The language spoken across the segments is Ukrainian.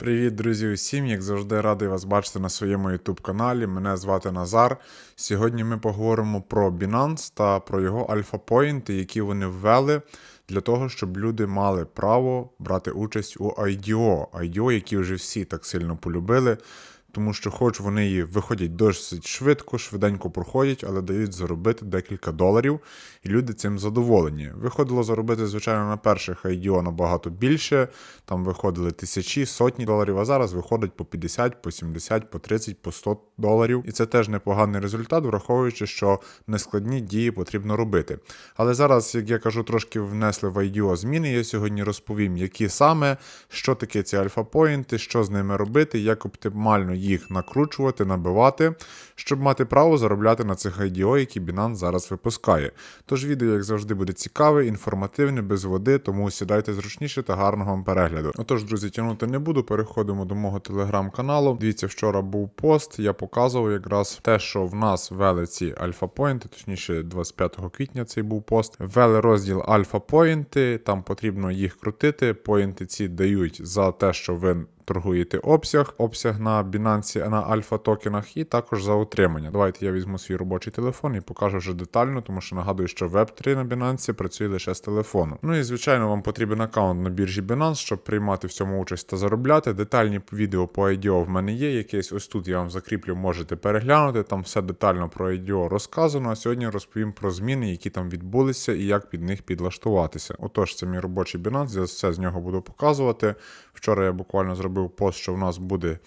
Привіт, друзі, усім! Як завжди, радий вас бачити на своєму YouTube каналі. Мене звати Назар. Сьогодні ми поговоримо про Binance та про його альфа-поінти, які вони ввели для того, щоб люди мали право брати участь у IDO. IDO, які вже всі так сильно полюбили. Тому що, хоч вони її виходять досить швидко, швиденько проходять, але дають заробити декілька доларів, і люди цим задоволені. Виходило заробити, звичайно, на перших IDO набагато більше. Там виходили тисячі, сотні доларів, а зараз виходить по 50, по 70, по 30, по 100 доларів. І це теж непоганий результат, враховуючи, що нескладні дії потрібно робити. Але зараз, як я кажу, трошки внесли в IDO зміни. Я сьогодні розповім, які саме, що таке ці альфа-поінти, що з ними робити, як оптимально їх накручувати, набивати, щоб мати право заробляти на цих IDO, які Binance зараз випускає. Тож відео, як завжди, буде цікаве, інформативне, без води, тому сідайте зручніше та гарного вам перегляду. Отож, друзі, тягнути не буду. Переходимо до мого телеграм-каналу. Дивіться, вчора був пост. Я показував якраз те, що в нас ввели ці альфа-поінти, точніше, 25 квітня цей був пост. Ввели розділ альфа-поінти, там потрібно їх крутити. Поінти ці дають за те, що ви торгуєте обсяг, обсяг на Binance на альфа-токенах, і також за утримання. Давайте я візьму свій робочий телефон і покажу вже детально, тому що нагадую, що Web3 на Binance працює лише з телефону. Ну і звичайно, вам потрібен аккаунт на біржі Binance, щоб приймати в цьому участь та заробляти. Детальні відео по IDO в мене є. Якесь ось тут я вам закріплю, можете переглянути. Там все детально про IDO розказано. А сьогодні розповім про зміни, які там відбулися, і як під них підлаштуватися. Отож, це мій робочий Binance, я все з нього буду показувати. Вчора я буквально зробив пост, що в нас буде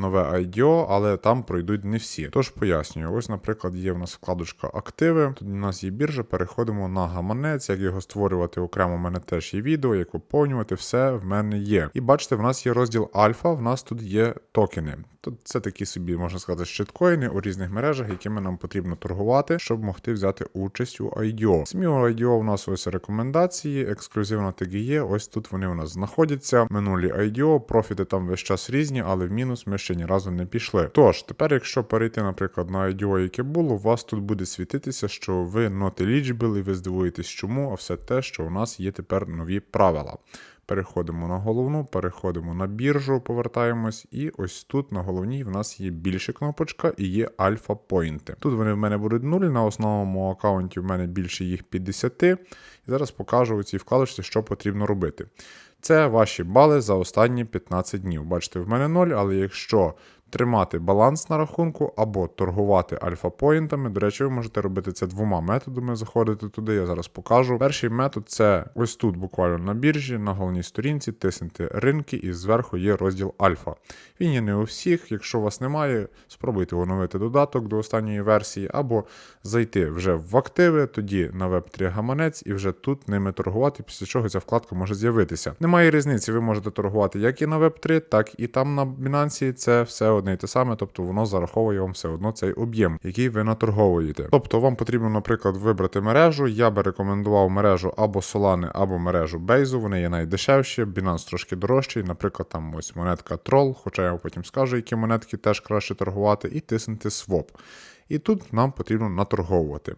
нове IDO, але там пройдуть не всі. Тож пояснюю, ось, наприклад, є в нас вкладочка активи. Тут у нас є біржа, переходимо на гаманець, як його створювати окремо. У мене теж є відео, як поповнювати, все в мене є. І бачите, в нас є розділ альфа, в нас тут є токени. Тут це такі собі, можна сказати, щиткоїни у різних мережах, якими нам потрібно торгувати, щоб могти взяти участь у IDO. У IDO у нас ось рекомендації, ексклюзивна TGE, ось тут вони у нас знаходяться. Минулі IDO, профіти там весь час різні, але в мінус ми ще ні разу не пішли. Тож, тепер, якщо перейти, наприклад, на IDO, яке було, у вас тут буде світитися, що ви not eligible, і ви здивуєтесь, чому, а все те, що у нас є тепер нові правила. Переходимо на головну, переходимо на біржу, повертаємось, і ось тут на головній в нас є більше кнопочка і є альфа-поінти. Тут вони в мене будуть нулі, на основному аккаунті в мене більше їх 50. І зараз покажу у цій вкладочці, що потрібно робити. Це ваші бали за останні 15 днів. Бачите, в мене 0, але якщо тримати баланс на рахунку або торгувати альфа-поінтами, до речі, ви можете робити це двома методами. Заходити туди, я зараз покажу. Перший метод це ось тут, буквально на біржі, на головній сторінці, тиснути ринки, і зверху є розділ альфа. Він є не у всіх. Якщо у вас немає, спробуйте оновити додаток до останньої версії, або зайти вже в активи, тоді на Web3 гаманець, і вже тут ними торгувати, після чого ця вкладка може з'явитися. Немає різниці, ви можете торгувати як і на Web3, так і там на Binance. Це все одне і те саме, тобто воно зараховує вам все одно цей об'єм, який ви наторговуєте. Тобто вам потрібно, наприклад, вибрати мережу. Я би рекомендував мережу або Solana, або мережу Base, вони є найдешевші, Binance трошки дорожчий, наприклад, там ось монетка Troll, хоча я потім скажу, які монетки теж краще торгувати, і тиснути Swap. І тут нам потрібно наторговувати.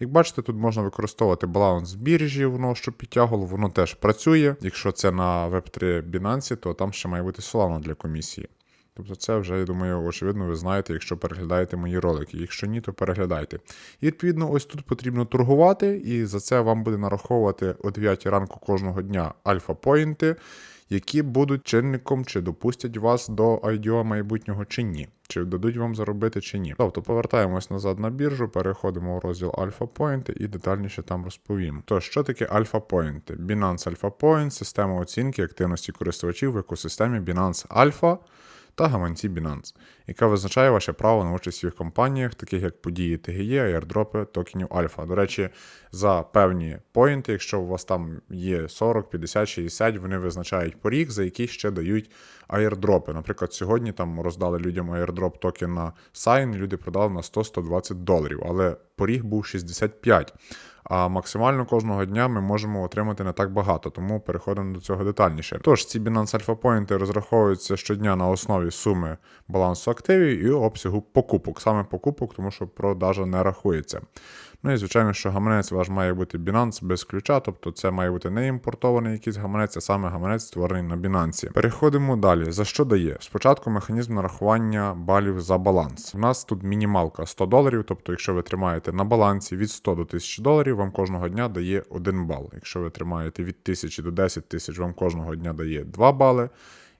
Як бачите, тут можна використовувати баланс біржі, воно що підтягувало, воно теж працює. Якщо це на Web3 Binance, то там ще має бути Solana для комісії. Тобто це вже, я думаю, очевидно, ви знаєте, якщо переглядаєте мої ролики. Якщо ні, то переглядайте. І відповідно, ось тут потрібно торгувати, і за це вам буде нараховувати о 9 ранку кожного дня альфа-поінти, які будуть чинником, чи допустять вас до IDO майбутнього чи ні. Чи дадуть вам заробити чи ні. Тобто повертаємось назад на біржу, переходимо у розділ Alpha Point і детальніше там розповім. Тож, що таке Alpha Point? Binance Alpha Point – система оцінки активності користувачів в екосистемі Binance Alpha та гаманці Binance, яка визначає ваше право на участь їх компаніях, таких як події TGE, аірдропи токенів Альфа. До речі, за певні поінти, якщо у вас там є 40, 50, 60, вони визначають поріг, за який ще дають аірдропи. Наприклад, сьогодні там роздали людям аірдроп токен на Sign, люди продали на 100-120 доларів, але поріг був 65. А максимально кожного дня ми можемо отримати не так багато, тому переходимо до цього детальніше. Тож ці Binance Alpha Point розраховуються щодня на основі суми балансу активів і обсягу покупок. Саме покупок, тому що продажа не рахується. Ну і звичайно, що гаманець ваш має бути Binance без ключа, тобто це має бути не імпортований якийсь гаманець, а саме гаманець створений на Binance. Переходимо далі. За що дає? Спочатку механізм нарахування балів за баланс. У нас тут мінімалка 100 доларів, тобто, якщо ви тримаєте на балансі від 100 до 1000 доларів, вам кожного дня дає 1 бал. Якщо ви тримаєте від 1000 до 10 тисяч, вам кожного дня дає 2 бали.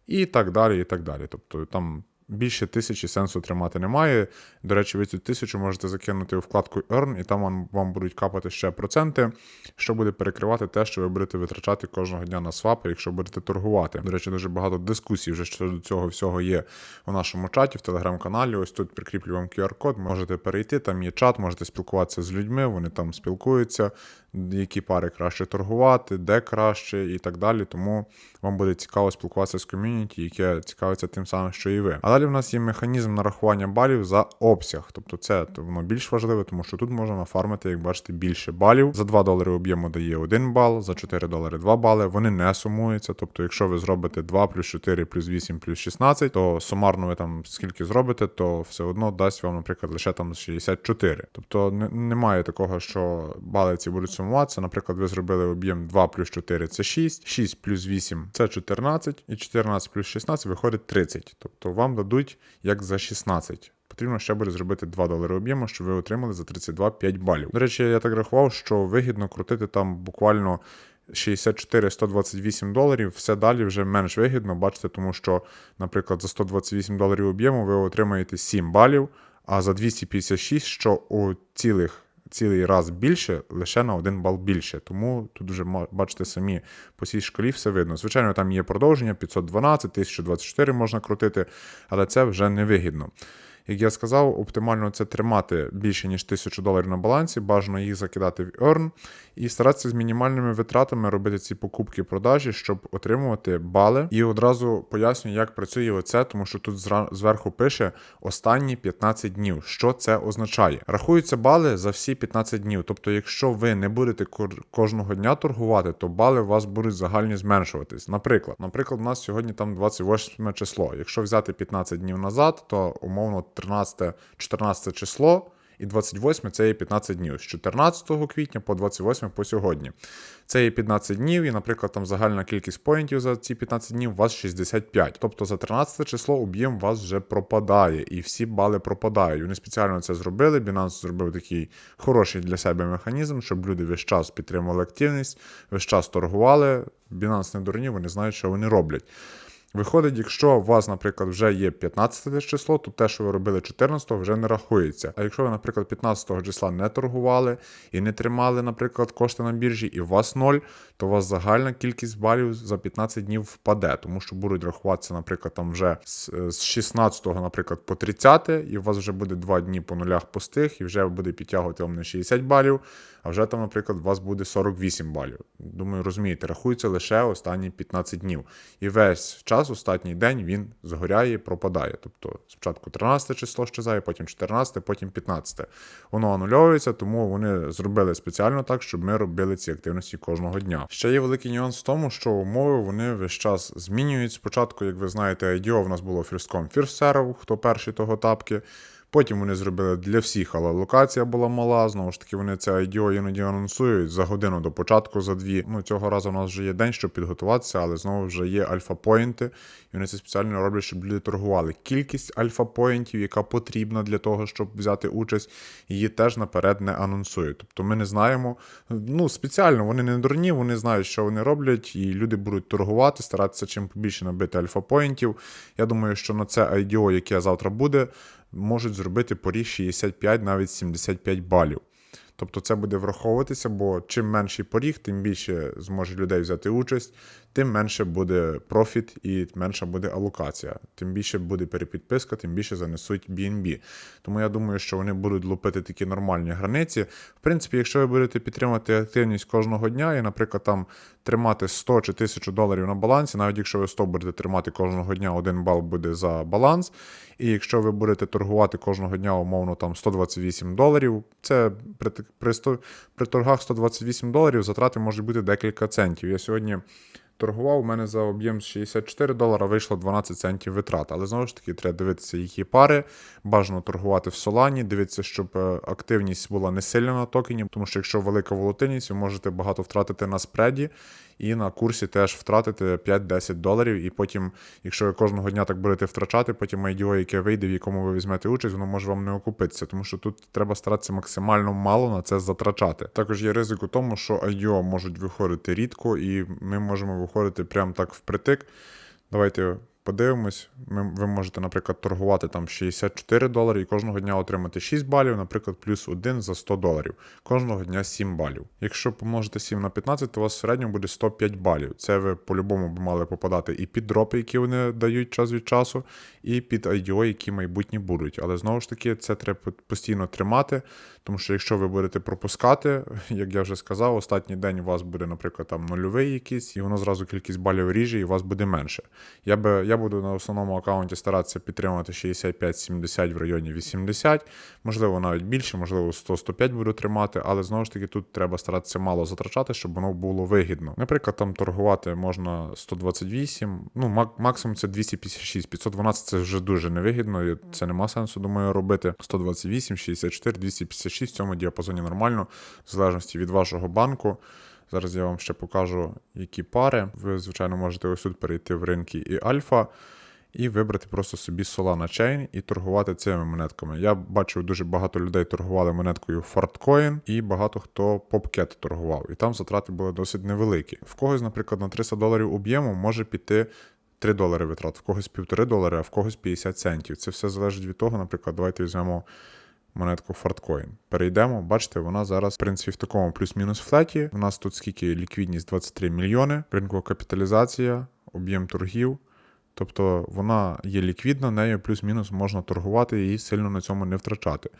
І так далі, і так далі. Тобто там більше тисячі сенсу тримати немає. До речі, ви цю тисячу можете закинути у вкладку Earn, і там вам, будуть капати ще проценти, що буде перекривати те, що ви будете витрачати кожного дня на свапи, якщо будете торгувати. До речі, дуже багато дискусій вже щодо цього всього є у нашому чаті, в телеграм-каналі. Ось тут прикріплю вам QR-код, можете перейти, там є чат, можете спілкуватися з людьми, вони там спілкуються, які пари краще торгувати, де краще і так далі. Тому вам буде цікаво спілкуватися з ком'юніті, яке цікавиться тим самим, що і ви. А далі в нас є механізм нарахування балів за обсяг. Тобто це то воно більш важливе, тому що тут можна нафармити, як бачите, більше балів. За 2 долари об'єму дає 1 бал, за 4 долари 2 бали. Вони не сумуються. Тобто, якщо ви зробите 2 плюс 4 плюс 8 плюс 16, то сумарно ви там скільки зробите, то все одно дасть вам, наприклад, лише там 64. Тобто немає такого, що бали ці будуть сумуватися. Наприклад, ви зробили об'єм 2 плюс 4 це 6, 6 плюс 8 це 14, і 14 плюс 16 виходить 30. Тобто вам дадуть як за 16. Потрібно ще буде зробити 2 долари об'єму, щоб ви отримали за 32 5 балів. До речі, я так рахував, що вигідно крутити там буквально 64-128 доларів, все далі вже менш вигідно, бачите, тому що, наприклад, за 128 доларів об'єму ви отримаєте 7 балів, а за 256, що у цілих. Цілий раз більше, лише на один бал більше. Тому тут вже бачите самі по цій шкалі все видно. Звичайно, там є продовження 512, 1024 можна крутити, але це вже не вигідно. Як я сказав, оптимально це тримати більше ніж 1000 доларів на балансі, бажано їх закидати в Earn і старатися з мінімальними витратами робити ці покупки продажі, щоб отримувати бали. І одразу поясню, як працює оце, тому що тут зверху пише останні 15 днів. Що це означає? Рахуються бали за всі 15 днів. Тобто, якщо ви не будете кожного дня торгувати, то бали у вас будуть загальні зменшуватись. Наприклад, наприклад, у нас сьогодні там 28 число. Якщо взяти 15 днів назад, то умовно 13, 14 число. І 28 це є 15 днів з 14 квітня по 28 по сьогодні. Це є 15 днів, і, наприклад, там загальна кількість поінтів за ці 15 днів у вас 65. Тобто за 13 число об'єм вас вже пропадає, і всі бали пропадають. Вони спеціально це зробили. Binance зробив такий хороший для себе механізм, щоб люди весь час підтримували активність, весь час торгували. Binance не дурні, вони знають, що вони роблять. Виходить, якщо у вас, наприклад, вже є 15 число, то те, що ви робили 14 вже не рахується. А якщо ви, наприклад, 15 числа не торгували і не тримали, наприклад, кошти на біржі, і у вас 0, то у вас загальна кількість балів за 15 днів впаде, тому що будуть рахуватися, наприклад, там вже з, з 16, наприклад, по 30, і у вас вже буде 2 дні по нулях пустих, і вже буде підтягувати вам на 60 балів, а вже там, наприклад, у вас буде 48 балів. Думаю, розумієте, рахується лише останні 15 днів. І весь час, останній день, він згоряє пропадає. Тобто спочатку 13 число щезає, потім 14, потім 15. Воно анульовується, тому вони зробили спеціально так, щоб ми робили ці активності кожного дня. Ще є великий нюанс в тому, що умови вони весь час змінюють. Спочатку, як ви знаєте, IDO в нас було фірстком фірсеров, хто перший, того тапки. Потім вони зробили для всіх, але локація була мала. Знову ж таки, вони це IDO іноді анонсують за годину до початку, за дві. Ну цього разу у нас вже є день, щоб підготуватися, але знову вже є альфа-поінти, і вони це спеціально роблять, щоб люди торгували. Кількість альфа-поінтів, яка потрібна для того, щоб взяти участь, її теж наперед не анонсують. Тобто ми не знаємо. Ну спеціально вони не дурні, вони знають, що вони роблять, і люди будуть торгувати, старатися чим побільше набити альфа-поінтів. Я думаю, що на це IDO, яке завтра буде можуть зробити поріг 65, навіть 75 балів. Тобто це буде враховуватися, бо чим менший поріг, тим більше зможе людей взяти участь, тим менше буде профіт і менша буде алокація. Тим більше буде перепідписка, тим більше занесуть BNB. Тому я думаю, що вони будуть лупити такі нормальні границі. В принципі, якщо ви будете підтримати активність кожного дня і, наприклад, там тримати 100 чи 1000 доларів на балансі, навіть якщо ви 100 будете тримати кожного дня, один бал буде за баланс. І якщо ви будете торгувати кожного дня, умовно, там 128 доларів, це при, при, 100, при торгах 128 доларів затрати можуть бути декілька центів. Я сьогодні торгував, у мене за об'єм 64 долара вийшло 12 центів витрат. Але знову ж таки, треба дивитися, які пари. Бажано торгувати в Солані, дивитися, щоб е, активність була не сильна на токені, тому що якщо велика волатильність, ви можете багато втратити на спреді. І на курсі теж втратити 5-10 доларів, і потім, якщо ви кожного дня так будете втрачати, потім IDO, яке вийде, в якому ви візьмете участь, воно може вам не окупитися, тому що тут треба старатися максимально мало на це затрачати. Також є ризик у тому, що IDO можуть виходити рідко, і ми можемо виходити прямо так впритик. Давайте подивимось. Ми, ви можете, наприклад, торгувати там 64 долари і кожного дня отримати 6 балів, наприклад, плюс 1 за 100 доларів. Кожного дня 7 балів. Якщо помножите 7 на 15, то у вас в середньому буде 105 балів. Це ви по-любому б мали попадати і під дропи, які вони дають час від часу, і під IDO, які майбутні будуть. Але знову ж таки, це треба постійно тримати, тому що якщо ви будете пропускати, як я вже сказав, останній день у вас буде, наприклад, там нульовий якийсь, і воно зразу кількість балів ріже, і у вас буде менше. Я би я буду на основному аккаунті старатися підтримувати 65-70 в районі 80, можливо, навіть більше, можливо, 100-105 буду тримати, але знову ж таки тут треба старатися мало затрачати, щоб воно було вигідно. Наприклад, там торгувати можна 128, ну максимум це 256, 512 це вже дуже невигідно, і це нема сенсу, думаю, робити. 128, 64, 256 в цьому діапазоні нормально, в залежності від вашого банку. Зараз я вам ще покажу, які пари. Ви, звичайно, можете ось тут перейти в ринки і альфа. І вибрати просто собі Solana Chain і торгувати цими монетками. Я бачив, дуже багато людей торгували монеткою Fartcoin, і багато хто Popcat торгував. І там затрати були досить невеликі. В когось, наприклад, на 300 доларів об'єму може піти 3 долари витрат, в когось 1,5 долари, а в когось 50 центів. Це все залежить від того, наприклад, давайте візьмемо монетку Fartcoin. Перейдемо, бачите, вона зараз, в принципі, в такому плюс-мінус флеті. У нас тут скільки ліквідність 23 мільйони, ринкова капіталізація, об'єм торгів. Тобто вона є ліквідна, нею плюс-мінус можна торгувати і сильно на цьому не втрачати.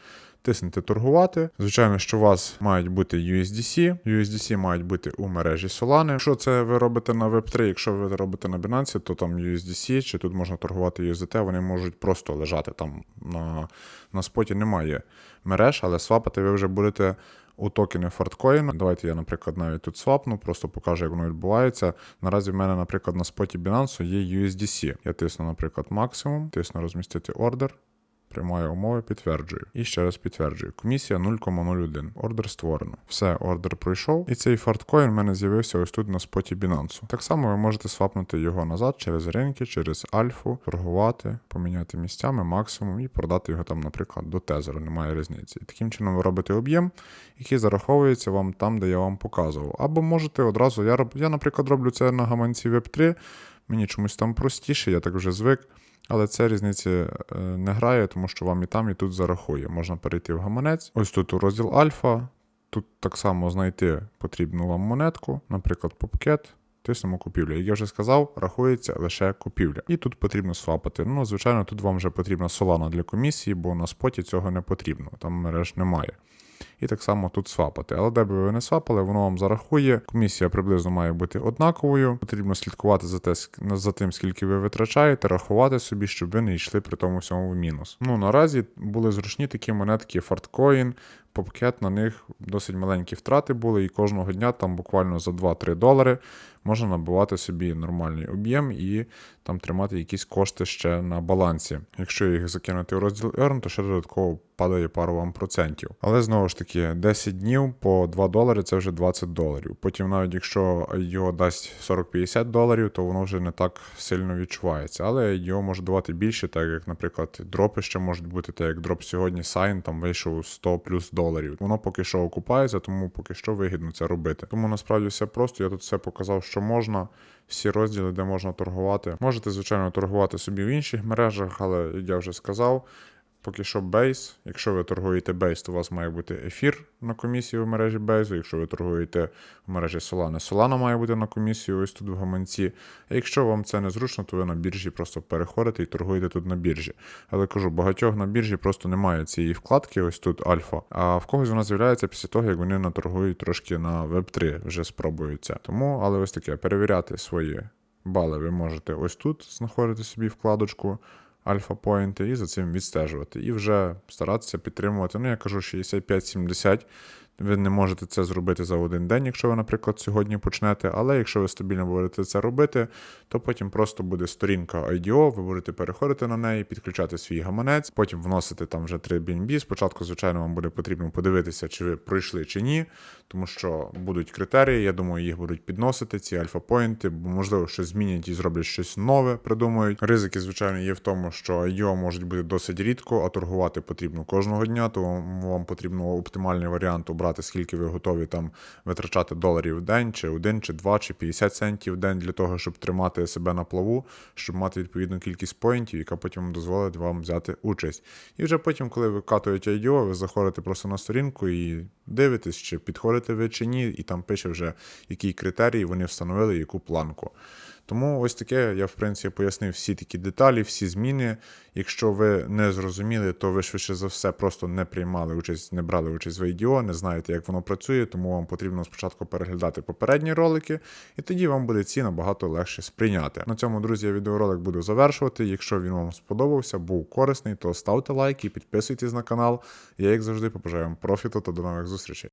Тиснете торгувати. Звичайно, що у вас мають бути USDC. USDC мають бути у мережі Solana. Якщо це ви робите на Web3, якщо ви робите на Binance, то там USDC, чи тут можна торгувати USDT, вони можуть просто лежати там на, на споті. Немає мереж, але свапати ви вже будете у токени Fartcoin. Давайте я, наприклад, навіть тут свапну, просто покажу, як воно відбувається. Наразі в мене, наприклад, на споті Binance є USDC. Я тисну, наприклад, максимум, тисну розмістити ордер. Приймаю умови, підтверджую. І ще раз підтверджую. Комісія 0,01. Ордер створено. Все, ордер пройшов. І цей фарткоін в мене з'явився ось тут на споті Binance. Так само ви можете свапнути його назад через ринки, через альфу, торгувати, поміняти місцями максимум і продати його там, наприклад, до тезеру, немає різниці. І таким чином ви робите об'єм, який зараховується вам там, де я вам показував. Або можете одразу, я, я наприклад, роблю це на гаманці Web3. Мені чомусь там простіше, я так вже звик. Але це різниці е, не грає, тому що вам і там, і тут зарахує. Можна перейти в гаманець. Ось тут у розділ альфа. Тут так само знайти потрібну вам монетку, наприклад, попкет. Тиснемо купівля. Як я вже сказав, рахується лише купівля. І тут потрібно свапати. Ну, звичайно, тут вам вже потрібна солана для комісії, бо на споті цього не потрібно, там мереж немає. І так само тут свапати. Але де би ви не свапали, воно вам зарахує. Комісія приблизно має бути однаковою. Потрібно слідкувати за, те, за тим, скільки ви витрачаєте, рахувати собі, щоб ви не йшли при тому всьому в мінус. Ну наразі були зручні такі монетки Fartcoin, Popcat, на них досить маленькі втрати були, і кожного дня там буквально за 2-3 долари можна набивати собі нормальний об'єм і там тримати якісь кошти ще на балансі. Якщо їх закинути у розділ Earn, то ще додатково падає пару вам процентів. Але знову ж таки, 10 днів по 2 долари це вже 20 доларів. Потім, навіть якщо його дасть 40-50 доларів, то воно вже не так сильно відчувається. Але його може давати більше, так як, наприклад, дропи ще можуть бути, так як дроп сьогодні Сайн там вийшов 100 плюс доларів. Воно поки що окупається, тому поки що вигідно це робити. Тому насправді все просто. Я тут все показав, що можна. Всі розділи, де можна торгувати. Можете, звичайно, торгувати собі в інших мережах, але я вже сказав, поки що бейс. Якщо ви торгуєте бейс, то у вас має бути ефір на комісії в мережі бейзу. Якщо ви торгуєте в мережі Solana, Solana має бути на комісії ось тут в гаманці. А якщо вам це не зручно, то ви на біржі просто переходите і торгуєте тут на біржі. Але кажу, багатьох на біржі просто немає цієї вкладки, ось тут альфа. А в когось вона з'являється після того, як вони наторгують трошки на Web3, вже спробують це. Тому, але ось таке, перевіряти свої бали ви можете ось тут знаходити собі вкладочку альфа-поінти і за цим відстежувати. І вже старатися підтримувати. Ну, я кажу, 65-70 Ви не можете це зробити за один день, якщо ви, наприклад, сьогодні почнете. Але якщо ви стабільно будете це робити, то потім просто буде сторінка IDO, ви будете переходити на неї, підключати свій гаманець, потім вносити там вже 3 BNB. Спочатку, звичайно, вам буде потрібно подивитися, чи ви пройшли чи ні, тому що будуть критерії. Я думаю, їх будуть підносити, ці альфа-поінти, бо можливо щось змінять і зроблять щось нове, придумають. Ризики, звичайно, є в тому, що IO можуть бути досить рідко, а торгувати потрібно кожного дня, тому вам потрібно оптимальний варіант обрати, скільки ви готові там витрачати доларів в день, чи один, чи два, чи 50 центів в день для того, щоб тримати себе на плаву, щоб мати відповідну кількість поінтів, яка потім дозволить вам взяти участь. І вже потім, коли ви катуєте IDO, ви заходите просто на сторінку і дивитесь, чи підходите ви чи ні, і там пише вже, які критерії вони встановили, яку планку. Тому ось таке я, в принципі, пояснив всі такі деталі, всі зміни. Якщо ви не зрозуміли, то ви швидше за все просто не приймали участь, не брали участь в IDO, не знаєте, як воно працює, тому вам потрібно спочатку переглядати попередні ролики, і тоді вам буде ці набагато легше сприйняти. На цьому, друзі, я відеоролик буду завершувати. Якщо він вам сподобався, був корисний, то ставте лайк і підписуйтесь на канал. Я, як завжди, побажаю вам профіту та до нових зустрічей.